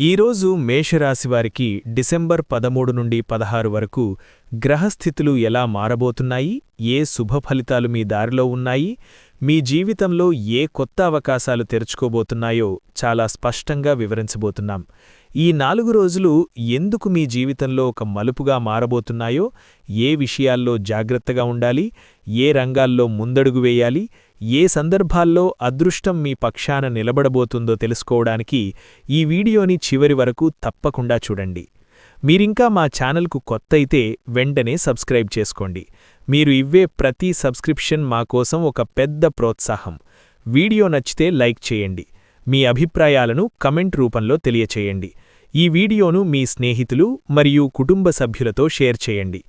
ఈరోజు మేషరాశివారికి డిసెంబర్ పదమూడు నుండి పదహారు వరకు గ్రహస్థితులు ఎలా మారబోతున్నాయి? ఏ శుభ ఫలితాలు మీ దారిలో ఉన్నాయి? మీ జీవితంలో ఏ కొత్త అవకాశాలు తెరుచుకోబోతున్నాయో చాలా స్పష్టంగా వివరించబోతున్నాం. ఈ నాలుగు రోజులు ఎందుకు మీ జీవితంలో ఒక మలుపుగా మారబోతున్నాయో ఏ విషయాల్లో జాగ్రత్తగా ఉండాలి ఏ రంగాల్లో ముందడుగు వేయాలి ఏ సందర్భాల్లో అదృష్టం మీ పక్షాన నిలబడబోతుందో తెలుసుకోవడానికి ఈ వీడియోని చివరి వరకు తప్పకుండా చూడండి. మీరింకా మా ఛానల్కు కొత్త అయితే వెంటనే సబ్స్క్రైబ్ చేసుకోండి. మీరు ఇవ్వే ప్రతి సబ్స్క్రిప్షన్ మా కోసం ఒక పెద్ద ప్రోత్సాహం. వీడియో నచ్చితే లైక్ చేయండి. మీ అభిప్రాయాలను కమెంట్ రూపంలో తెలియచేయండి. ఈ వీడియోను మీ స్నేహితులు మరియు కుటుంబ సభ్యులతో షేర్ చేయండి.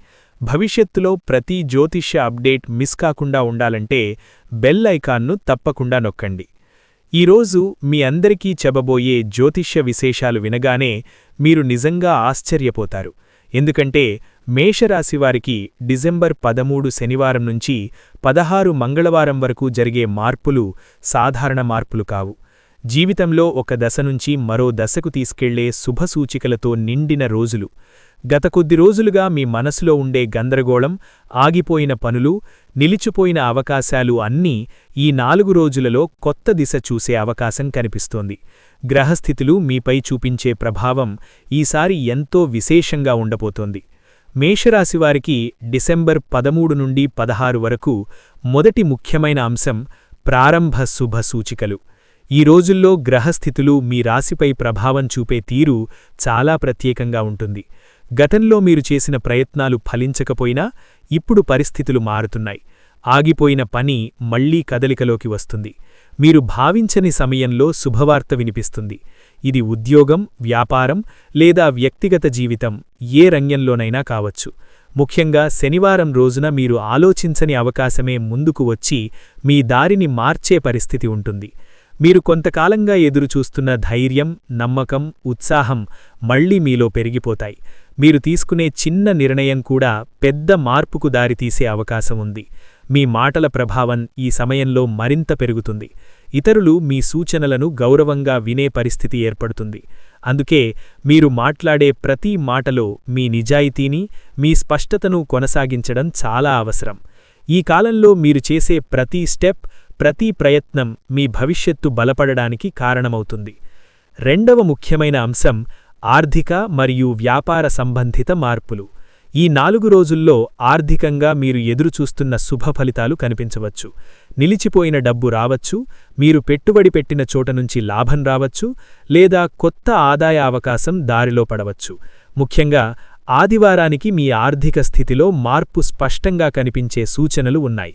భవిష్యత్తులో ప్రతి జ్యోతిష్య అప్డేట్ మిస్ కాకుండా ఉండాలంటే బెల్ ఐకాన్ను తప్పకుండా నొక్కండి. ఈరోజు మీ అందరికీ చెబబోయే జ్యోతిష్య విశేషాలు వినగానే మీరు నిజంగా ఆశ్చర్యపోతారు. ఎందుకంటే మేషరాశివారికి డిసెంబర్ పదమూడు శనివారం నుంచి పదహారు మంగళవారం వరకు జరిగే మార్పులు సాధారణ మార్పులు కావు. జీవితంలో ఒక దశ నుంచి మరో దశకు తీసుకెళ్ళే శుభసూచికలతో నిండిన రోజులు. గత కొద్ది రోజులుగా మీ మనసులో ఉండే గందరగోళం ఆగిపోయిన పనులు నిలిచిపోయిన అవకాశాలు అన్నీ ఈ నాలుగు రోజులలో కొత్త దిశ చూసే అవకాశం కనిపిస్తోంది. గ్రహస్థితులు మీపై చూపించే ప్రభావం ఈసారి ఎంతో విశేషంగా ఉండబోతోంది. మేషరాశివారికి డిసెంబర్ పదమూడు నుండి పదహారు వరకు మొదటి ముఖ్యమైన అంశం ప్రారంభ శుభ సూచికలు ఈ రోజుల్లో గ్రహస్థితులు మీ రాశిపై ప్రభావం చూపే తీరు చాలా ప్రత్యేకంగా ఉంటుంది. గతంలో మీరు చేసిన ప్రయత్నాలు ఫలించకపోయినా ఇప్పుడు పరిస్థితులు మారుతున్నాయి. ఆగిపోయిన పని మళ్ళీ కదలికలోకి వస్తుంది. మీరు భావించని సమయంలో శుభవార్త వినిపిస్తుంది. ఇది ఉద్యోగం వ్యాపారం లేదా వ్యక్తిగత జీవితం ఏ రంగంలోనైనా కావచ్చు. ముఖ్యంగా శనివారం రోజున మీరు ఆలోచించని అవకాశమే ముందుకు వచ్చి మీ దారిని మార్చే పరిస్థితి ఉంటుంది. మీరు కొంతకాలంగా ఎదురుచూస్తున్న ధైర్యం నమ్మకం ఉత్సాహం మళ్ళీ మీలో పెరిగిపోతాయి. మీరు తీసుకునే చిన్న నిర్ణయం కూడా పెద్ద మార్పుకు దారితీసే అవకాశం ఉంది. మీ మాటల ప్రభావం ఈ సమయంలో మరింత పెరుగుతుంది. ఇతరులు మీ సూచనలను గౌరవంగా వినే పరిస్థితి ఏర్పడుతుంది. అందుకే మీరు మాట్లాడే ప్రతి మాటలో మీ నిజాయితీని మీ స్పష్టతను కొనసాగించడం చాలా అవసరం. ఈ కాలంలో మీరు చేసే ప్రతి స్టెప్ ప్రతి ప్రయత్నం మీ భవిష్యత్తు బలపడడానికి కారణమవుతుంది. రెండవ ముఖ్యమైన అంశం ఆర్థిక మరియు వ్యాపార సంబంధిత మార్పులు. ఈ నాలుగు రోజుల్లో ఆర్థికంగా మీరు ఎదురుచూస్తున్న శుభ ఫలితాలు కనిపించవచ్చు. నిలిచిపోయిన డబ్బు రావచ్చు మీరు పెట్టుబడి పెట్టిన చోట నుంచి లాభం రావచ్చు లేదా కొత్త ఆదాయ అవకాశం దారిలో పడవచ్చు. ముఖ్యంగా ఆదివారానికి మీ ఆర్థిక స్థితిలో మార్పు స్పష్టంగా కనిపించే సూచనలు ఉన్నాయి.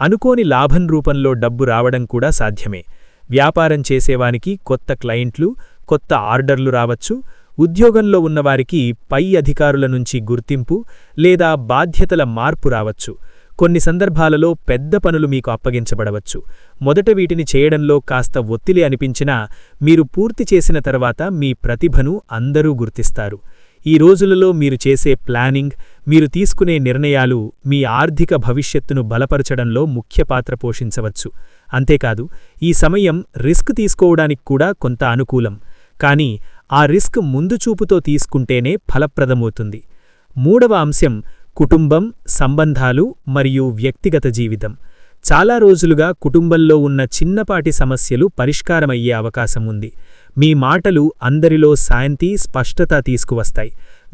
అనుకోని లాభం రూపంలో డబ్బు రావడం కూడా సాధ్యమే. వ్యాపారం చేసేవానికి కొత్త క్లయింట్లు కొత్త ఆర్డర్లు రావచ్చు. ఉద్యోగంలో ఉన్నవారికి పై అధికారుల నుంచి గుర్తింపు లేదా బాధ్యతల మార్పు రావచ్చు. కొన్ని సందర్భాలలో పెద్ద పనులు మీకు అప్పగించబడవచ్చు. మొదట వీటిని చేయడంలో కాస్త ఒత్తిలి అనిపించినా మీరు పూర్తి చేసిన తర్వాత మీ ప్రతిభను అందరూ గుర్తిస్తారు. ఈ రోజులలో మీరు చేసే ప్లానింగ్ మీరు తీసుకునే నిర్ణయాలు మీ ఆర్థిక భవిష్యత్తును బలపరచడంలో ముఖ్య పాత్ర పోషించవచ్చు. అంతేకాదు ఈ సమయం రిస్క్ తీసుకోవడానికి కూడా కొంత అనుకూలం. కానీ ఆ రిస్క్ ముందుచూపుతో తీసుకుంటేనే ఫలప్రదమవుతుంది. మూడవ అంశం కుటుంబం సంబంధాలు మరియు వ్యక్తిగత జీవితం. చాలా రోజులుగా కుటుంబంలో ఉన్న చిన్నపాటి సమస్యలు పరిష్కారమయ్యే అవకాశం ఉంది. మీ మాటలు అందరిలో శాంతి స్పష్టత తీసుకువస్తాయి.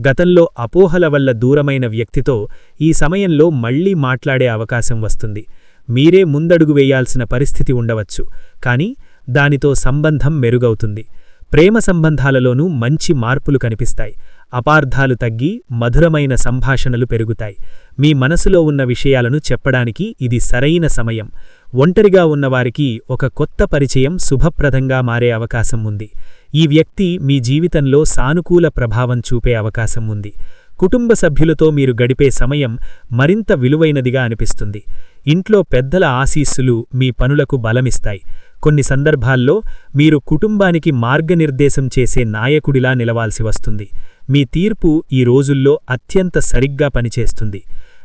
గతంలో అపోహల వల్ల దూరమైన వ్యక్తితో ఈ సమయంలో మళ్ళీ మాట్లాడే అవకాశం వస్తుంది. మీరే ముందడుగు వేయాల్సిన పరిస్థితి ఉండవచ్చు కాని దానితో సంబంధం మెరుగవుతుంది. ప్రేమ సంబంధాలలోనూ మంచి మార్పులు కనిపిస్తాయి. అపార్థాలు తగ్గి మధురమైన సంభాషణలు పెరుగుతాయి. మీ మనసులో ఉన్న విషయాలను చెప్పడానికి ఇది సరైన సమయం. ఒంటరిగా ఉన్నవారికి ఒక కొత్త పరిచయం శుభప్రదంగా మారే అవకాశం ఉంది. ఈ వ్యక్తి మీ జీవితంలో సానుకూల ప్రభావం చూపే అవకాశం ఉంది. కుటుంబ సభ్యులతో మీరు గడిపే సమయం మరింత విలువైనదిగా అనిపిస్తుంది. ఇంట్లో పెద్దల ఆశీస్సులు మీ పనులకు బలమిస్తాయి. కొన్ని సందర్భాల్లో మీరు కుటుంబానికి మార్గనిర్దేశం చేసే నాయకుడిలా నిలవాల్సి వస్తుంది. మీ తీర్పు ఈ రోజుల్లో అత్యంత సరిగ్గా పనిచేస్తుంది.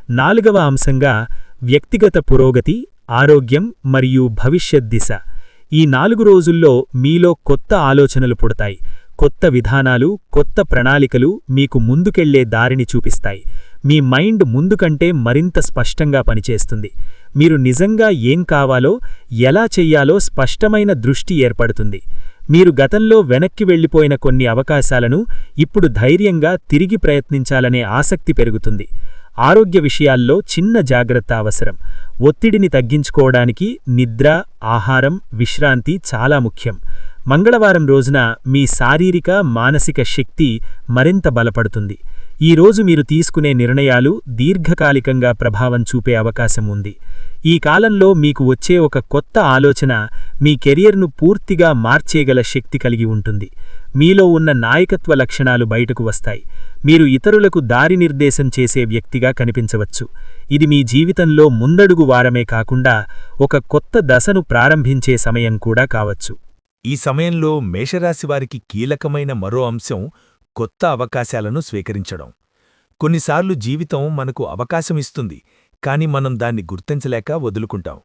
నాలుగవ అంశంగా వ్యక్తిగత పురోగతి ఆరోగ్యం మరియు భవిష్యత్ దిశ. ఈ నాలుగు రోజుల్లో మీలో కొత్త ఆలోచనలు పుడతాయి. కొత్త విధానాలు కొత్త ప్రణాళికలు మీకు ముందుకెళ్ళే దారిని చూపిస్తాయి. మీ మైండ్ ముందుకంటే మరింత స్పష్టంగా పనిచేస్తుంది. మీరు నిజంగా ఏం కావాలో ఎలా చెయ్యాలో స్పష్టమైన దృష్టి ఏర్పడుతుంది. మీరు గతంలో వెనక్కి వెళ్ళిపోయిన కొన్ని అవకాశాలను ఇప్పుడు ధైర్యంగా తిరిగి ప్రయత్నించాలనే ఆసక్తి పెరుగుతుంది. ఆరోగ్య విషయాల్లో చిన్న జాగ్రత్త అవసరం. ఒత్తిడిని తగ్గించుకోవడానికి నిద్ర ఆహారం విశ్రాంతి చాలా ముఖ్యం. మంగళవారం రోజున మీ శారీరక మానసిక శక్తి మరింత బలపడుతుంది. ఈ రోజు మీరు తీసుకునే నిర్ణయాలు దీర్ఘకాలికంగా ప్రభావం చూపే అవకాశం ఉంది. ఈ కాలంలో మీకు వచ్చే ఒక కొత్త ఆలోచన మీ కెరియర్ను పూర్తిగా మార్చేగల శక్తి కలిగి ఉంటుంది. మీలో ఉన్న నాయకత్వ లక్షణాలు బయటకు వస్తాయి. మీరు ఇతరులకు దారి నిర్దేశం చేసే వ్యక్తిగా కనిపించవచ్చు. ఇది మీ జీవితంలో ముందడుగు వారమే కాకుండా ఒక కొత్త దశను ప్రారంభించే సమయం కూడా కావచ్చు. ఈ సమయంలో మేషరాశివారికి కీలకమైన మరో అంశం కొత్త అవకాశాలను స్వీకరించడం. కొన్నిసార్లు జీవితం మనకు అవకాశమిస్తుంది కాని మనం దాన్ని గుర్తించలేక వదులుకుంటాం.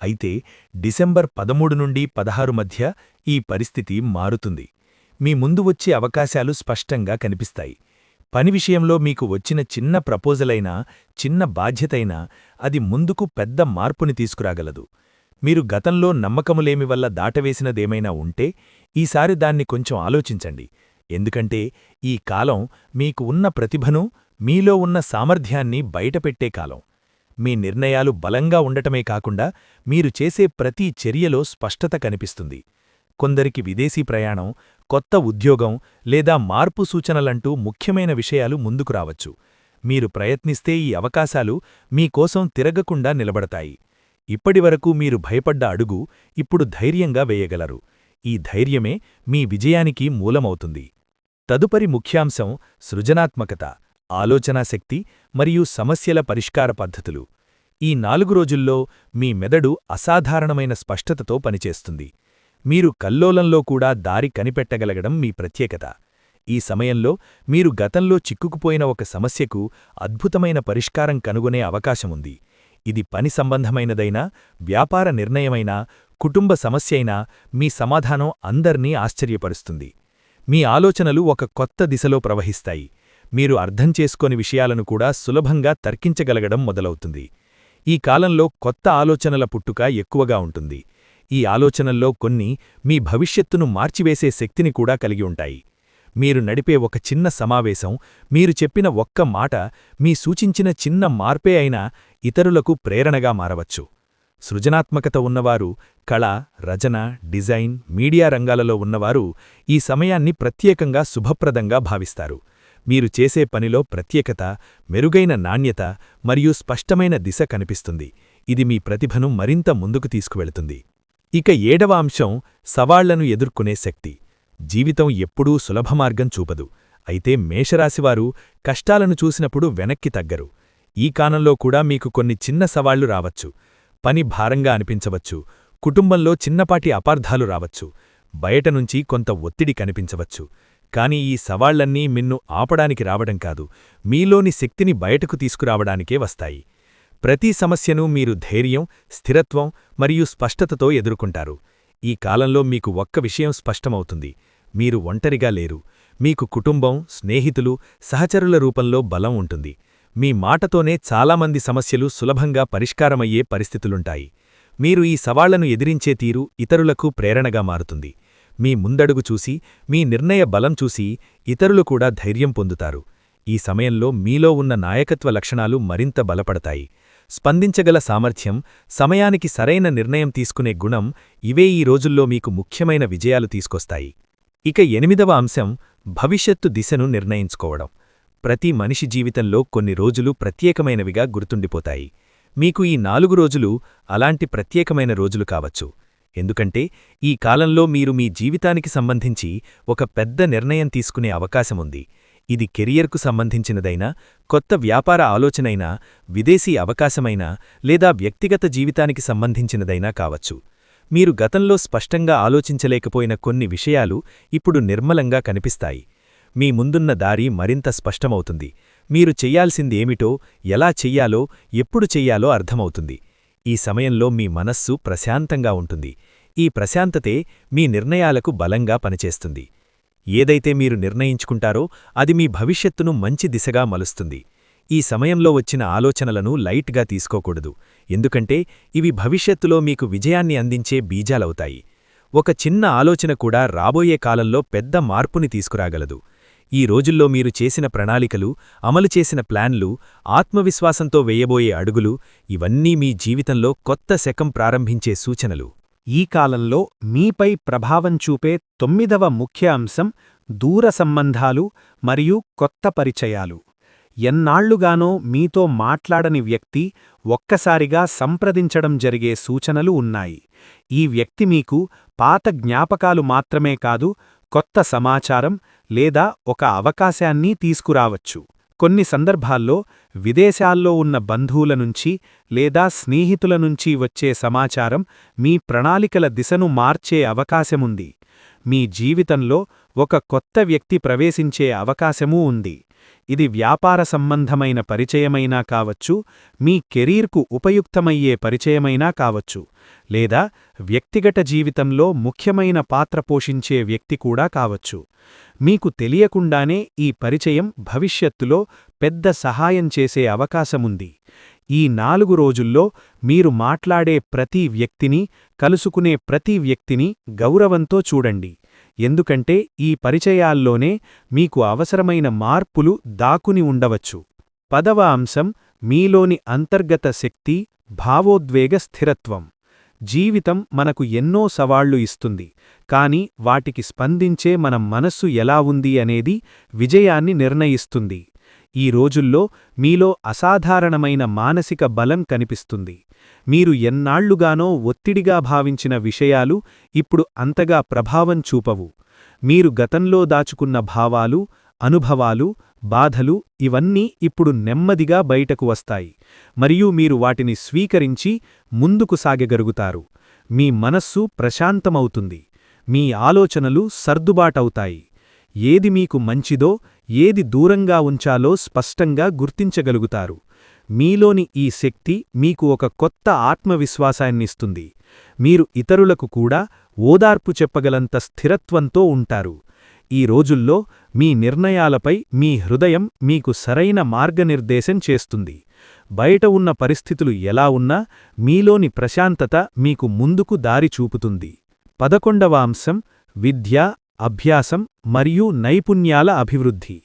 అయితే డిసెంబర్ పదమూడు నుండి పదహారు మధ్య ఈ పరిస్థితి మారుతుంది. మీ ముందు వచ్చే అవకాశాలు స్పష్టంగా కనిపిస్తాయి. పని విషయంలో మీకు వచ్చిన చిన్న ప్రపోజలైనా చిన్న బాధ్యతైనా అది ముందుకు పెద్ద మార్పుని తీసుకురాగలదు. మీరు గతంలో నమ్మకములేమి వల్ల దాటవేసినదేమైనా ఉంటే ఈసారి దాన్ని కొంచెం ఆలోచించండి. ఎందుకంటే ఈ కాలం మీకు ఉన్న ప్రతిభను మీలో ఉన్న సామర్థ్యాన్ని బయటపెట్టే కాలం. మీ నిర్ణయాలు బలంగా ఉండటమే కాకుండా మీరు చేసే ప్రతి చర్యలో స్పష్టత కనిపిస్తుంది. కొందరికి విదేశీ ప్రయాణం కొత్త ఉద్యోగం లేదా మార్పు సూచనలంటూ ముఖ్యమైన విషయాలు ముందుకు రావచ్చు. మీరు ప్రయత్నిస్తే ఈ అవకాశాలు మీకోసం తిరగకుండా నిలబడతాయి. ఇప్పటివరకు మీరు భయపడ్డ అడుగు ఇప్పుడు ధైర్యంగా వేయగలరు. ఈ ధైర్యమే మీ విజయానికి మూలమవుతుంది. తదుపరి ముఖ్యాంశం సృజనాత్మకత ఆలోచనాశక్తి మరియు సమస్యల పరిష్కార పద్ధతులు. ఈ నాలుగు రోజుల్లో మీ మెదడు అసాధారణమైన స్పష్టతతో పనిచేస్తుంది. మీరు కల్లోలంలో కూడా దారి కనిపెట్టగలగడం మీ ప్రత్యేకత. ఈ సమయంలో మీరు గతంలో చిక్కుకుపోయిన ఒక సమస్యకు అద్భుతమైన పరిష్కారం కనుగొనే అవకాశముంది ఇది పని సంబంధమైనదైనా వ్యాపార నిర్ణయమైనా కుటుంబ సమస్య అయినా మీ సమాధానం అందర్నీ ఆశ్చర్యపరుస్తుంది. మీ ఆలోచనలు ఒక కొత్త దిశలో ప్రవహిస్తాయి. మీరు అర్థం చేసుకోని విషయాలను కూడా సులభంగా తర్కించగలగడం మొదలవుతుంది. ఈ కాలంలో కొత్త ఆలోచనల పుట్టుక ఎక్కువగా ఉంటుంది. ఈ ఆలోచనల్లో కొన్ని మీ భవిష్యత్తును మార్చివేసే శక్తిని కూడా కలిగి ఉంటాయి. మీరు నడిపే ఒక చిన్న సమావేశం మీరు చెప్పిన ఒక్క మాట మీ సూచించిన చిన్న మార్పే అయినా ఇతరులకు ప్రేరణగా మారవచ్చు. సృజనాత్మకత ఉన్నవారు కళ రచన డిజైన్ మీడియా రంగాలలో ఉన్నవారు ఈ సమయాన్ని ప్రత్యేకంగా శుభప్రదంగా భావిస్తారు. మీరు చేసే పనిలో ప్రత్యేకత మెరుగైన నాణ్యత మరియు స్పష్టమైన దిశ కనిపిస్తుంది. ఇది మీ ప్రతిభను మరింత ముందుకు తీసుకువెళుతుంది. ఇక ఏడవ అంశం సవాళ్ళను ఎదుర్కొనే శక్తి. జీవితం ఎప్పుడూ సులభమార్గం చూపదు. అయితే మేషరాశివారు కష్టాలను చూసినప్పుడు వెనక్కి తగ్గరు. ఈ కాలంలో కూడా మీకు కొన్ని చిన్న సవాళ్ళు రావచ్చు. పని భారంగా అనిపించవచ్చు. కుటుంబంలో చిన్నపాటి అపార్థాలు రావచ్చు. బయటనుంచి కొంత ఒత్తిడి కనిపించవచ్చు. కాని ఈ సవాళ్ళన్నీ మిన్ను ఆపడానికి రావడం కాదు. మీలోని శక్తిని బయటకు తీసుకురావడానికే వస్తాయి. ప్రతి సమస్యను మీరు ధైర్యం స్థిరత్వం మరియు స్పష్టతతో ఎదుర్కొంటారు. ఈ కాలంలో మీకు ఒక్క విషయం స్పష్టమవుతుంది. మీరు ఒంటరిగా లేరు. మీకు కుటుంబం స్నేహితులు సహచరుల రూపంలో బలం ఉంటుంది. మీ మాటతోనే చాలామంది సమస్యలు సులభంగా పరిష్కారమయ్యే పరిస్థితులుంటాయి. మీరు ఈ సవాళ్ళను ఎదిరించే తీరు ఇతరులకు ప్రేరణగా మారుతుంది. మీ ముందడుగు చూసి మీ నిర్ణయ బలం చూసి ఇతరులు కూడా ధైర్యం పొందుతారు. ఈ సమయంలో మీలో ఉన్న నాయకత్వ లక్షణాలు మరింత బలపడతాయి. స్పందించగల సామర్థ్యం సమయానికి సరైన నిర్ణయం తీసుకునే గుణం ఇవే ఈ రోజుల్లో మీకు ముఖ్యమైన విజయాలు తీసుకొస్తాయి. ఇక ఎనిమిదవ అంశం భవిష్యత్తు దిశను నిర్ణయించుకోవడం. ప్రతి మనిషి జీవితంలో కొన్ని రోజులు ప్రత్యేకమైనవిగా గుర్తుండిపోతాయి. మీకు ఈ నాలుగు రోజులు అలాంటి ప్రత్యేకమైన రోజులు కావచ్చు. ఎందుకంటే ఈ కాలంలో మీరు మీ జీవితానికి సంబంధించి ఒక పెద్ద నిర్ణయం తీసుకునే అవకాశముంది ఇది కెరియర్కు సంబంధించినదైనా కొత్త వ్యాపార ఆలోచనైనా విదేశీ అవకాశమైనా లేదా వ్యక్తిగత జీవితానికి సంబంధించినదైనా కావచ్చు. మీరు గతంలో స్పష్టంగా ఆలోచించలేకపోయిన కొన్ని విషయాలు ఇప్పుడు నిర్మలంగా కనిపిస్తాయి. మీ ముందున్న దారి మరింత స్పష్టమవుతుంది. మీరు చెయ్యాల్సిందేమిటో ఎలా చెయ్యాలో ఎప్పుడు చెయ్యాలో అర్థమవుతుంది. ఈ సమయంలో మీ మనస్సు ప్రశాంతంగా ఉంటుంది. ఈ ప్రశాంతతే మీ నిర్ణయాలకు బలంగా పనిచేస్తుంది. ఏదైతే మీరు నిర్ణయించుకుంటారో అది మీ భవిష్యత్తును మంచి దిశగా మలుస్తుంది. ఈ సమయంలో వచ్చిన ఆలోచనలను లైట్గా తీసుకోకూడదు. ఎందుకంటే ఇవి భవిష్యత్తులో మీకు విజయాన్ని అందించే బీజాలవుతాయి. ఒక చిన్న ఆలోచన కూడా రాబోయే కాలంలో పెద్ద మార్పుని తీసుకురాగలదు. ఈ రోజుల్లో మీరు చేసిన ప్రణాళికలు అమలు చేసిన ప్లాన్లు ఆత్మవిశ్వాసంతో వేయబోయే అడుగులు ఇవన్నీ మీ జీవితంలో కొత్త శకం ప్రారంభించే సూచనలు. ఈ కాలంలో మీపై ప్రభావం చూపే తొమ్మిదవ ముఖ్య అంశం దూర సంబంధాలు మరియు కొత్త పరిచయాలు. ఎన్నాళ్ళుగానో మీతో మాట్లాడని వ్యక్తి ఒక్కసారిగా సంప్రదించడం జరిగే సూచనలు ఉన్నాయి. ఈ వ్యక్తి మీకు పాత జ్ఞాపకాలు మాత్రమే కాదు కొత్త సమాచారం లేదా ఒక అవకాశాన్ని తీసుకురావచ్చు. కొన్ని సందర్భాల్లో విదేశాల్లో ఉన్న బంధువుల నుంచి లేదా స్నేహితుల నుంచి వచ్చే సమాచారం మీ ప్రణాళికల దిశను మార్చే అవకాశముంది. మీ జీవితంలో ఒక కొత్త వ్యక్తి ప్రవేశించే అవకాశమూ ఉంది. ఇది వ్యాపార సంబంధమైన పరిచయమైనా కావచ్చు మీ కెరీర్కు ఉపయుక్తమయ్యే పరిచయమైనా కావచ్చు లేదా వ్యక్తిగత జీవితంలో ముఖ్యమైన పాత్ర పోషించే వ్యక్తి కూడా కావచ్చు. మీకు తెలియకుండానే ఈ పరిచయం భవిష్యత్తులో పెద్ద సహాయం చేసే అవకాశముంది. ఈ నాలుగు రోజుల్లో మీరు మాట్లాడే ప్రతి వ్యక్తిని కలుసుకునే ప్రతి వ్యక్తిని గౌరవంతో చూడండి. ఎందుకంటే ఈ పరిచయాల్లోనే మీకు అవసరమైన మార్పులు దాకుని ఉండవచ్చు. పదవ అంశం మీలోని అంతర్గత శక్తి భావోద్వేగ స్థిరత్వం. జీవితం మనకు ఎన్నో సవాళ్ళు ఇస్తుంది కాని వాటికి స్పందించే మన మనస్సు ఎలా ఉంది అనేది విజయాన్ని నిర్ణయిస్తుంది. ఈ రోజుల్లో మీలో అసాధారణమైన మానసిక బలం కనిపిస్తుంది. మీరు ఎన్నాళ్ళుగానో ఒత్తిడిగా భావించిన విషయాలు ఇప్పుడు అంతగా ప్రభావం చూపవు. మీరు గతంలో దాచుకున్న భావాలు అనుభవాలు బాధలు ఇవన్నీ ఇప్పుడు నెమ్మదిగా బయటకు వస్తాయి. మరియు మీరు వాటిని స్వీకరించి ముందుకు సాగగలుగుతారు. మీ మనస్సు ప్రశాంతమవుతుంది. మీ ఆలోచనలు సర్దుబాటవుతాయి. ఏది మీకు మంచిదో ఏది దూరంగా ఉంచాలో స్పష్టంగా గుర్తించగలుగుతారు. మీలోని ఈ శక్తి మీకు ఒక కొత్త ఆత్మవిశ్వాసాన్నిస్తుంది. మీరు ఇతరులకు కూడా ఓదార్పు చెప్పగలంత స్థిరత్వంతో ఉంటారు. ఈ రోజుల్లో మీ నిర్ణయాలపై మీ హృదయం మీకు సరైన మార్గనిర్దేశం చేస్తుంది. బయట ఉన్న పరిస్థితులు ఎలా ఉన్నా మీలోని ప్రశాంతత మీకు ముందుకు దారి చూపుతుంది. పదకొండవ అంశం విద్య అభ్యాసం మరియు నైపుణ్యాల అభివృద్ధి.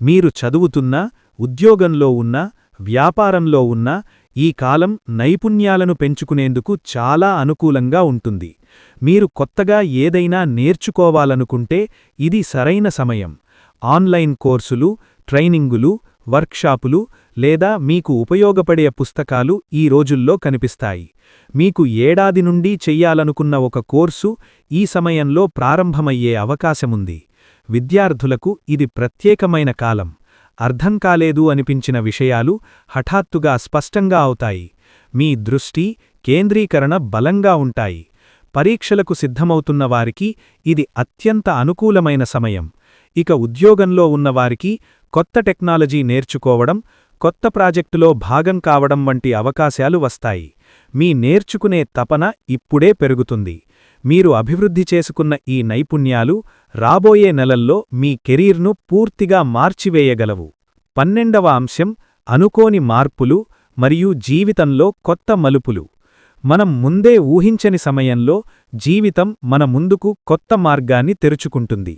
మీరు చదువుతున్నా ఉద్యోగంలో ఉన్నా వ్యాపారంలో ఉన్నా ఈ కాలం నైపుణ్యాలను పెంచుకునేందుకు చాలా అనుకూలంగా ఉంటుంది. మీరు కొత్తగా ఏదైనా నేర్చుకోవాలనుకుంటే ఇది సరైన సమయం. ఆన్లైన్ కోర్సులు ట్రైనింగులు వర్క్షాపులు లేదా మీకు ఉపయోగపడే పుస్తకాలు ఈ రోజుల్లో కనిపిస్తాయి. మీకు ఏడాది నుండి చెయ్యాలనుకున్న ఒక కోర్సు ఈ సమయంలో ప్రారంభమయ్యే అవకాశముంది. విద్యార్థులకు ఇది ప్రత్యేకమైన కాలం. అర్థం కాలేదు అనిపించిన విషయాలు హఠాత్తుగా స్పష్టంగా అవుతాయి. మీ దృష్టి కేంద్రీకరణ బలంగా ఉంటాయి. పరీక్షలకు సిద్ధమవుతున్న వారికి ఇది అత్యంత అనుకూలమైన సమయం. ఇక ఉద్యోగంలో ఉన్నవారికి కొత్త టెక్నాలజీ నేర్చుకోవడం కొత్త ప్రాజెక్టులో భాగం కావడం వంటి అవకాశాలు వస్తాయి. మీ నేర్చుకునే తపన ఇప్పుడే పెరుగుతుంది. మీరు అభివృద్ధి చేసుకున్న ఈ నైపుణ్యాలు రాబోయే నెలల్లో మీ కెరీర్ను పూర్తిగా మార్చివేయగలవు. పన్నెండవ అంశం అనుకోని మార్పులు మరియు జీవితంలో కొత్త మలుపులు. మనం ముందే ఊహించని సమయంలో జీవితం మన ముందుకు కొత్త మార్గాన్ని తెరుచుకుంటుంది.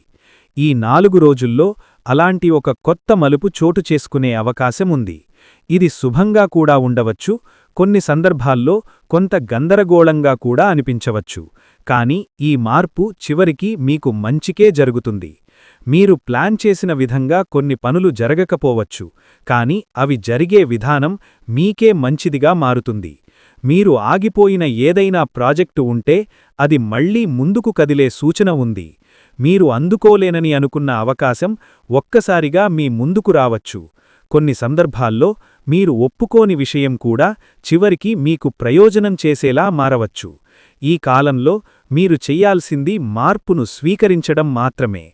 ఈ నాలుగు రోజుల్లో అలాంటి ఒక కొత్త మలుపు చోటు చేసుకునే అవకాశముంది. ఇది శుభంగా కూడా ఉండవచ్చు కొన్ని సందర్భాల్లో కొంత గందరగోళంగా కూడా అనిపించవచ్చు. కాని ఈ మార్పు చివరికి మీకు మంచికే జరుగుతుంది. మీరు ప్లాన్ చేసిన విధంగా కొన్ని పనులు జరగకపోవచ్చు కాని అవి జరిగే విధానం మీకే మంచిదిగా మారుతుంది. మీరు ఆగిపోయిన ఏదైనా ప్రాజెక్టు ఉంటే అది మళ్ళీ ముందుకు కదిలే సూచన ఉంది. మీరు అందుకోలేనని అనుకున్న అవకాశం ఒక్కసారిగా మీ ముందుకు రావచ్చు. కొన్ని సందర్భాల్లో మీరు ఒప్పుకోని విషయం కూడా చివరికి మీకు ప్రయోజనం చేసేలా మారవచ్చు. ఈ కాలంలో మీరు చెయ్యాల్సింది మార్పును స్వీకరించడం మాత్రమే.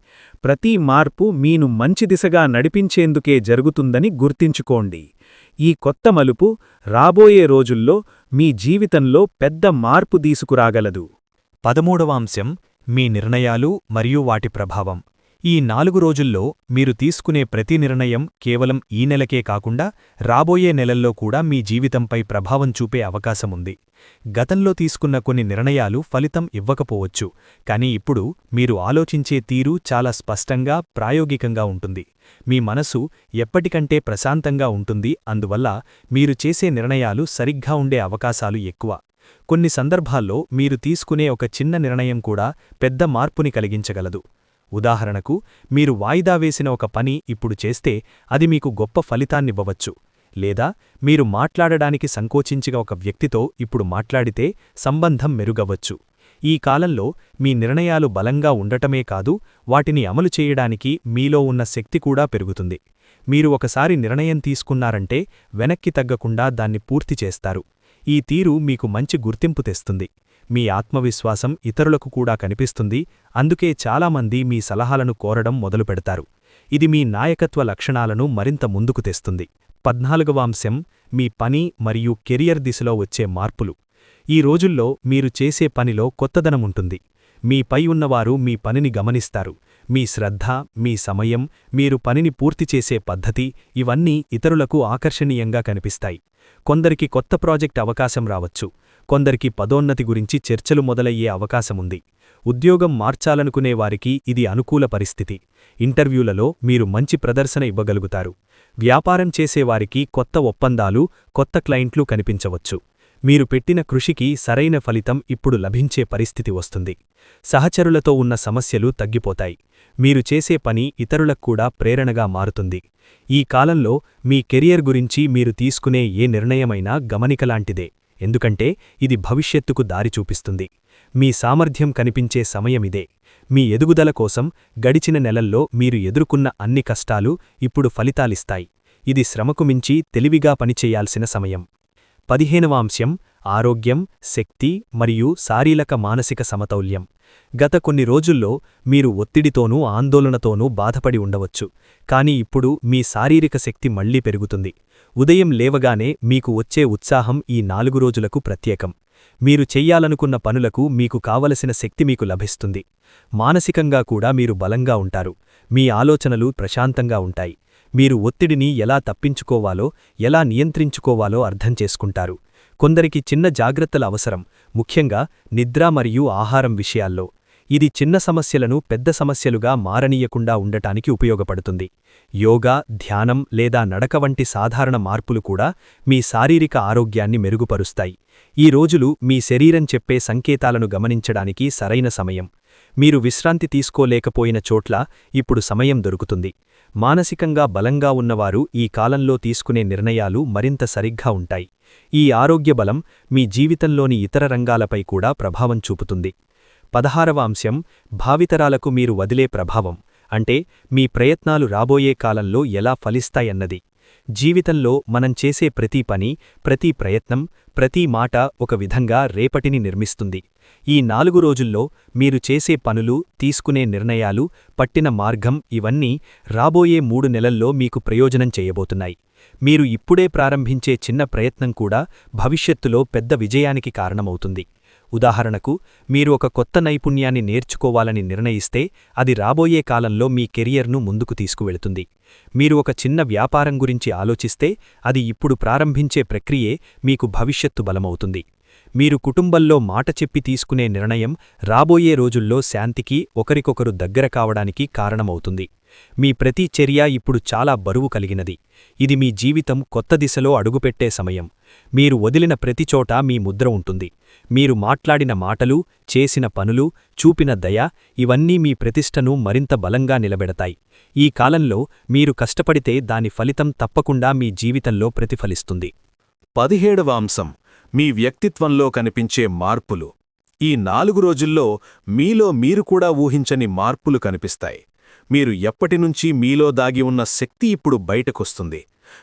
ప్రతి మార్పు మీను మంచి దిశగా నడిపించేందుకే జరుగుతుందని గుర్తించుకోండి. ఈ కొత్త మలుపు రాబోయే రోజుల్లో మీ జీవితంలో పెద్ద మార్పు తీసుకురాగలదు. పదమూడవ అంశం మీ నిర్ణయాలు మరియు వాటి ప్రభావం. ఈ నాలుగు రోజుల్లో మీరు తీసుకునే ప్రతి నిర్ణయం కేవలం ఈ నెలకే కాకుండా రాబోయే నెలల్లో కూడా మీ జీవితంపై ప్రభావం చూపే అవకాశముంది గతంలో తీసుకున్న కొన్ని నిర్ణయాలు ఫలితం ఇవ్వకపోవచ్చు కానీ ఇప్పుడు మీరు ఆలోచించే తీరు చాలా స్పష్టంగా ప్రాయోగికంగా ఉంటుంది. మీ మనసు ఎప్పటికంటే ప్రశాంతంగా ఉంటుంది అందువల్ల మీరు చేసే నిర్ణయాలు సరిగ్గా ఉండే అవకాశాలు ఎక్కువ. కొన్ని సందర్భాల్లో మీరు తీసుకునే ఒక చిన్న నిర్ణయం కూడా పెద్ద మార్పుని కలిగించగలదు. ఉదాహరణకు మీరు వాయిదా వేసిన ఒక పని ఇప్పుడు చేస్తే అది మీకు గొప్ప ఫలితాన్నివ్వవచ్చు లేదా మీరు మాట్లాడడానికి సంకోచించిగా ఒక వ్యక్తితో ఇప్పుడు మాట్లాడితే సంబంధం మెరుగవచ్చు. ఈ కాలంలో మీ నిర్ణయాలు బలంగా ఉండటమే కాదు వాటిని అమలు చేయడానికి మీలో ఉన్న శక్తి కూడా పెరుగుతుంది. మీరు ఒకసారి నిర్ణయం తీసుకున్నారంటే వెనక్కి తగ్గకుండా దాన్ని పూర్తి చేస్తారు. ఈ తీరు మీకు మంచి గుర్తింపు తెస్తుంది. మీ ఆత్మవిశ్వాసం ఇతరులకు కూడా కనిపిస్తుంది. అందుకే చాలామంది మీ సలహాలను కోరడం మొదలుపెడతారు. ఇది మీ నాయకత్వ లక్షణాలను మరింత ముందుకు తెస్తుంది. పద్నాలుగవాంశం మీ పని మరియు కెరియర్ దిశలో వచ్చే మార్పులు. ఈ రోజుల్లో మీరు చేసే పనిలో కొత్తదనముంటుంది మీపై ఉన్నవారు మీ పనిని గమనిస్తారు. మీ శ్రద్ధ మీ సమయం మీరు పనిని పూర్తి చేసే పద్ధతి ఇవన్నీ ఇతరులకు ఆకర్షణీయంగా కనిపిస్తాయి. కొందరికి కొత్త ప్రాజెక్ట్ అవకాశం రావచ్చు. కొందరికి పదోన్నతి గురించి చర్చలు మొదలయ్యే అవకాశముంది ఉద్యోగం మార్చాలనుకునే వారికి ఇది అనుకూల పరిస్థితి. ఇంటర్వ్యూలలో మీరు మంచి ప్రదర్శన ఇవ్వగలుగుతారు. వ్యాపారం చేసేవారికి కొత్త ఒప్పందాలు కొత్త క్లయింట్లు కనిపించవచ్చు. మీరు పెట్టిన కృషికి సరైన ఫలితం ఇప్పుడు లభించే పరిస్థితి వస్తుంది. సహచరులతో ఉన్న సమస్యలు తగ్గిపోతాయి. మీరు చేసే పని ఇతరులక్కూడా ప్రేరణగా మారుతుంది. ఈ కాలంలో మీ కెరియర్ గురించి మీరు తీసుకునే ఏ నిర్ణయమైనా గమనికలాంటిదే. ఎందుకంటే ఇది భవిష్యత్తుకు దారి చూపిస్తుంది. మీ సామర్థ్యం కనిపించే సమయమిదే మీ ఎదుగుదల కోసం గడిచిన నెలల్లో మీరు ఎదుర్కొన్న అన్ని కష్టాలు ఇప్పుడు ఫలితాలిస్తాయి. ఇది శ్రమకు మించి తెలివిగా పనిచేయాల్సిన సమయం. పదిహేనవ అంశం ఆరోగ్యం శక్తి మరియు శారీరక మానసిక సమతౌల్యం. గత కొన్ని రోజుల్లో మీరు ఒత్తిడితోనూ ఆందోళనతోనూ బాధపడి ఉండవచ్చు. కాని ఇప్పుడు మీ శారీరక శక్తి మళ్ళీ పెరుగుతుంది. ఉదయం లేవగానే మీకు వచ్చే ఉత్సాహం ఈ నాలుగు రోజులకు ప్రత్యేకం. మీరు చెయ్యాలనుకున్న పనులకు మీకు కావలసిన శక్తి మీకు లభిస్తుంది. మానసికంగా కూడా మీరు బలంగా ఉంటారు. మీ ఆలోచనలు ప్రశాంతంగా ఉంటాయి. మీరు ఒత్తిడిని ఎలా తప్పించుకోవాలో ఎలా నియంత్రించుకోవాలో అర్థం చేసుకుంటారు. కొందరికి చిన్న జాగ్రత్తల అవసరం ముఖ్యంగా నిద్ర మరియు ఆహారం విషయాల్లో. ఇది చిన్న సమస్యలను పెద్ద సమస్యలుగా మారనీయకుండా ఉండటానికి ఉపయోగపడుతుంది. యోగా ధ్యానం లేదా నడక వంటి సాధారణ మార్పులు కూడా మీ శారీరక ఆరోగ్యాన్ని మెరుగుపరుస్తాయి. ఈ రోజులు మీ శరీరం చెప్పే సంకేతాలను గమనించడానికి సరైన సమయం. మీరు విశ్రాంతి తీసుకోలేకపోయిన చోట్ల ఇప్పుడు సమయం దొరుకుతుంది. మానసికంగా బలంగా ఉన్నవారు ఈ కాలంలో తీసుకునే నిర్ణయాలు మరింత సరిగ్గా ఉంటాయి. ఈ ఆరోగ్య బలం మీ జీవితంలోని ఇతర రంగాలపై కూడా ప్రభావం చూపుతుంది. పదహారవ అంశం భావితరాలకు మీరు వదిలే ప్రభావం అంటే మీ ప్రయత్నాలు రాబోయే కాలంలో ఎలా ఫలిస్తాయన్నది. జీవితంలో మనం చేసే ప్రతి పని ప్రతి ప్రయత్నం ప్రతి మాట ఒక విధంగా రేపటిని నిర్మిస్తుంది. ఈ నాలుగు రోజుల్లో మీరు చేసే పనులు తీసుకునే నిర్ణయాలు పట్టిన మార్గం ఇవన్నీ రాబోయే మూడు నెలల్లో మీకు ప్రయోజనం చేయబోతున్నాయి. మీరు ఇప్పుడే ప్రారంభించే చిన్న ప్రయత్నం కూడా భవిష్యత్తులో పెద్ద విజయానికి కారణమవుతుంది. ఉదాహరణకు మీరు ఒక కొత్త నైపుణ్యాన్ని నేర్చుకోవాలని నిర్ణయిస్తే అది రాబోయే కాలంలో మీ కెరియర్ను ముందుకు తీసుకువెళుతుంది. మీరు ఒక చిన్న వ్యాపారం గురించి ఆలోచిస్తే అది ఇప్పుడు ప్రారంభించే ప్రక్రియే మీకు భవిష్యత్తు బలమవుతుంది. మీరు కుటుంబంలో మాట చెప్పి తీసుకునే నిర్ణయం రాబోయే రోజుల్లో శాంతికి ఒకరికొకరు దగ్గర కావడానికి కారణమవుతుంది. మీ ప్రతి చర్య ఇప్పుడు చాలా బరువు కలిగినది. ఇది మీ జీవితం కొత్త దిశలో అడుగుపెట్టే సమయం. మీరు వదిలిన ప్రతిచోట మీ ముద్ర ఉంటుంది. మీరు మాట్లాడిన మాటలు చేసిన పనులు చూపిన దయ ఇవన్నీ మీ ప్రతిష్టను మరింత బలంగా నిలబెడతాయి. ఈ కాలంలో మీరు కష్టపడితే దాని ఫలితం తప్పకుండా మీ జీవితంలో ప్రతిఫలిస్తుంది. పదిహేడవ అంశం. మీ వ్యక్తిత్వంలో కనిపించే మార్పులు. ఈ నాలుగు రోజుల్లో మీలో మీరు కూడా ఊహించని మార్పులు కనిపిస్తాయి. మీరు ఎప్పటినుంచి మీలో దాగి ఉన్న శక్తి ఇప్పుడు బయటకొస్తుంది.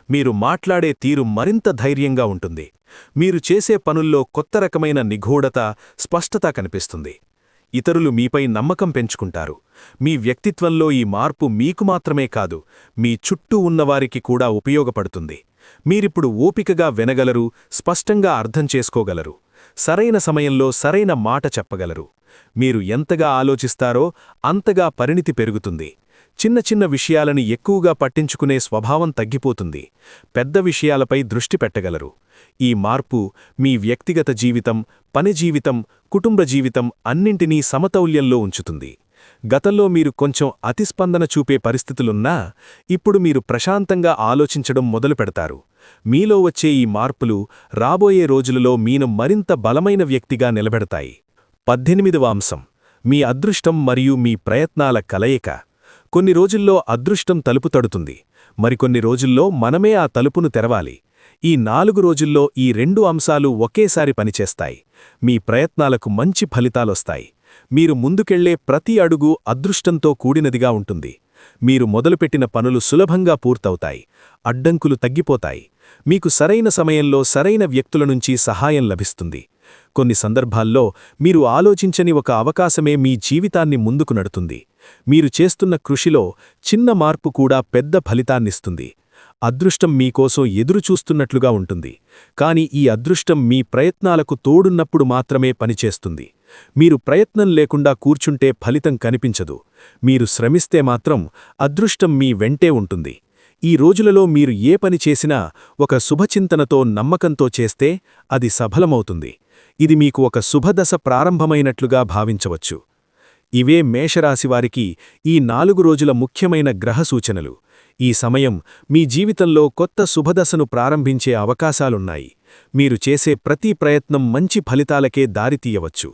మీరు మాట్లాడే తీరు మరింత ధైర్యంగా ఉంటుంది. మీరు చేసే పనుల్లో కొత్త రకమైన నిగూఢత స్పష్టత కనిపిస్తుంది. ఇతరులు మీపై నమ్మకం పెంచుకుంటారు. మీ వ్యక్తిత్వంలో ఈ మార్పు మీకు మాత్రమే కాదు మీ చుట్టూ ఉన్నవారికి కూడా ఉపయోగపడుతుంది. మీరిప్పుడు ఓపికగా వినగలరు స్పష్టంగా అర్థం చేసుకోగలరు సరైన సమయంలో సరైన మాట చెప్పగలరు. మీరు ఎంతగా ఆలోచిస్తారో అంతగా పరిణితి పెరుగుతుంది. చిన్న చిన్న విషయాలని ఎక్కువగా పట్టించుకునే స్వభావం తగ్గిపోతుంది. పెద్ద విషయాలపై దృష్టి పెట్టగలరు. ఈ మార్పు మీ వ్యక్తిగత జీవితం పని జీవితం కుటుంబ జీవితం అన్నింటినీ సమతౌల్యంలో ఉంచుతుంది. గతంలో మీరు కొంచెం అతిస్పందన చూపే పరిస్థితులున్నా ఇప్పుడు మీరు ప్రశాంతంగా ఆలోచించడం మొదలు పెడతారు. మీలో వచ్చే ఈ మార్పులు రాబోయే రోజులలో మీను మరింత బలమైన వ్యక్తిగా నిలబెడతాయి. పద్దెనిమిదవ అంశం. మీ అదృష్టం మరియు మీ ప్రయత్నాల కలయిక. కొన్ని రోజుల్లో అదృష్టం తలుపు తడుతుంది. మరికొన్ని రోజుల్లో మనమే ఆ తలుపును తెరవాలి. ఈ నాలుగు రోజుల్లో ఈ రెండు అంశాలు ఒకేసారి పనిచేస్తాయి. మీ ప్రయత్నాలకు మంచి ఫలితాలొస్తాయి. మీరు ముందుకెళ్ళే ప్రతి అడుగు అదృష్టంతో కూడినదిగా ఉంటుంది. మీరు మొదలుపెట్టిన పనులు సులభంగా పూర్తవుతాయి. అడ్డంకులు తగ్గిపోతాయి. మీకు సరైన సమయంలో సరైన వ్యక్తుల నుంచి సహాయం లభిస్తుంది. కొన్ని సందర్భాల్లో మీరు ఆలోచించని ఒక అవకాశమే మీ జీవితాన్ని ముందుకు నడుతుంది. మీరు చేస్తున్న కృషిలో చిన్న మార్పు కూడా పెద్ద ఫలితాన్నిస్తుంది. అదృష్టం మీకోసం ఎదురుచూస్తున్నట్లుగా ఉంటుంది. కాని ఈ అదృష్టం మీ ప్రయత్నాలకు తోడున్నప్పుడు మాత్రమే పనిచేస్తుంది. మీరు ప్రయత్నం లేకుండా కూర్చుంటే ఫలితం కనిపించదు. మీరు శ్రమిస్తే మాత్రం అదృష్టం మీ వెంటే ఉంటుంది. ఈ రోజులలో మీరు ఏ పని చేసినా ఒక శుభచింతనతో నమ్మకంతో చేస్తే అది సఫలమవుతుంది. ఇది మీకు ఒక శుభదశ ప్రారంభమైనట్లుగా భావించవచ్చు. ఇవే మేషరాశివారికి ఈ నాలుగు రోజుల ముఖ్యమైన గ్రహ సూచనలు. ఈ సమయం మీ జీవితంలో కొత్త శుభదశను ప్రారంభించే అవకాశాలున్నాయి. మీరు చేసే ప్రతి ప్రయత్నం మంచి ఫలితాలకే దారితీయవచ్చు.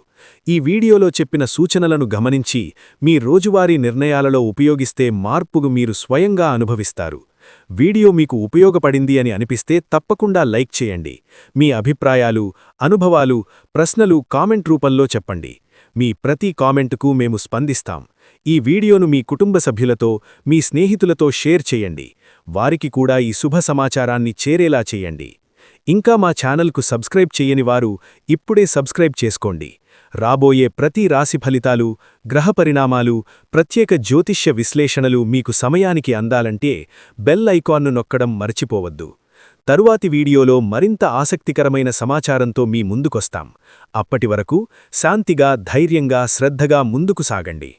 ఈ వీడియోలో చెప్పిన సూచనలను గమనించి మీ రోజువారీ నిర్ణయాలలో ఉపయోగిస్తే మార్పుగు మీరు స్వయంగా అనుభవిస్తారు. వీడియో మీకు ఉపయోగపడింది అని అనిపిస్తే తప్పకుండా లైక్ చేయండి. మీ అభిప్రాయాలు అనుభవాలు ప్రశ్నలు కామెంట్ రూపంలో చెప్పండి. మీ ప్రతి కామెంటుకు మేము స్పందిస్తాం. ఈ వీడియోను మీ కుటుంబ సభ్యులతో మీ స్నేహితులతో షేర్ చేయండి. వారికి కూడా ఈ శుభ సమాచారాన్ని చేరేలా చేయండి. ఇంకా మా ఛానల్కు సబ్స్క్రైబ్ చేయని వారు ఇప్పుడే సబ్స్క్రైబ్ చేసుకోండి. రాబోయే ప్రతి రాశి ఫలితాలు గ్రహ పరిణామాలు ప్రత్యేక జ్యోతిష్య విశ్లేషణలు మీకు సమయానికి అందాలంటే బెల్ ఐకాన్ను నొక్కడం మర్చిపోవద్దు. తరువాతి వీడియోలో మరింత ఆసక్తికరమైన సమాచారంతో మీ ముందుకొస్తాం. అప్పటివరకు శాంతిగా ధైర్యంగా శ్రద్ధగా ముందుకు సాగండి.